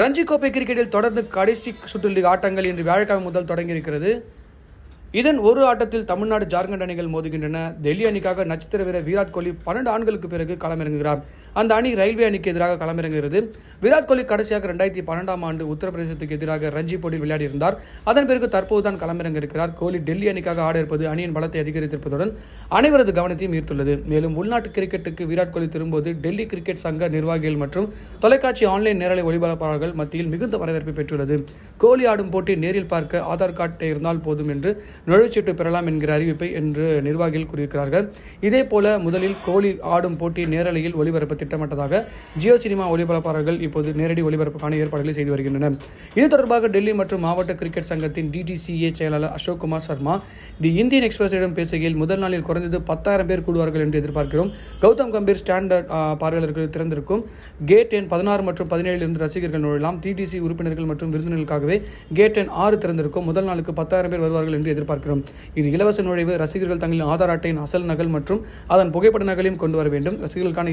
ரஞ்சி கோப்பை கிரிக்கெட்டில் தொடர்ந்து கடைசி சுற்று ஆட்டங்கள் இன்று வியாழக்கிழமை முதல் தொடங்கியிருக்கிறது. இதன் ஒரு ஆட்டத்தில் தமிழ்நாடு ஜார்க்கண்ட் அணிகள் மோதுகின்றன. டெல்லி அணிக்காக நட்சத்திர வீரர் விராட் கோலி பன்னெண்டு ஆண்டுகளுக்கு பிறகு களமிறங்குகிறார். அந்த அணி ரயில்வே அணிக்கு எதிராக களமிறங்குகிறது. விராட் கோலி கடைசியாக ரெண்டாயிரத்தி பன்னெண்டாம் ஆண்டு உத்தரப்பிரதேசத்துக்கு எதிராக ரஞ்சி போட்டியில் விளையாடியிருந்தார். அதன் பிறகு தற்போதுதான் களமிறங்க இருக்கிறார் கோலி டெல்லி அணிக்காக ஆட இருப்பது அணியின் பலத்தை அதிகரித்திருப்பதுடன் அனைவரது கவனத்தையும் ஈர்த்துள்ளது. மேலும் உள்நாட்டு கிரிக்கெட்டுக்கு விராட் கோலி திரும்புவது டெல்லி கிரிக்கெட் சங்க நிர்வாகிகள் மற்றும் தொலைக்காட்சி ஆன்லைன் நேரலை ஒளிபரப்பாளர்கள் மத்தியில் மிகுந்த வரவேற்பை பெற்றுள்ளது. கோலி ஆடும் போட்டி நேரில் பார்க்க ஆதார் கார்டு இருந்தால் போதும் என்று நுழைவுச்சீட்டு பெறலாம் என்கிற அறிவிப்பை என்று நிர்வாகிகள் கூறியிருக்கிறார்கள். இதே போல முதலில் கோலி ஆடும் போட்டி நேரலையில் ஒளிபரப்ப திட்டமிட்டதாக ஜியோ சினிமா ஒளிபரப்பாளர்கள் இப்போது நேரடி ஒளிபரப்புக்கான ஏற்பாடுகளை செய்து வருகின்றனர். இது தொடர்பாக டெல்லி மற்றும் மாவட்ட கிரிக்கெட் சங்கத்தின் டிடிசிஏ செயலாளர் அசோக் குமார் சர்மா தி இந்தியன் எக்ஸ்பிரஸிடம் பேசுகையில் முதல் நாளில் குறைந்தது பத்தாயிரம் பேர் கூடுவார்கள் என்று எதிர்பார்க்கிறோம். கௌதம் கம்பீர் ஸ்டாண்டர்ட் பார்வையாளர்கள் திறந்திருக்கும். கேட் எண் பதினாறு மற்றும் பதினேழில் இருந்து ரசிகர்கள் நுழையலாம். டிடிசி உறுப்பினர்கள் மற்றும் விருந்தினர்களுக்காகவே கேட் எண் ஆறு திறந்திருக்கும். முதல் நாளுக்கு பத்தாயிரம் பேர் வருவார்கள் என்று எதிர்பார்க்கிறோம். இது இலவச நுழைவு ரசிகர்கள் தங்களின் ஆதார் அட்டையின் அசல் நகல் மற்றும் அதன் புகைப்பட நகலையும் கொண்டு வர வேண்டும். ரசிகர்களுக்கான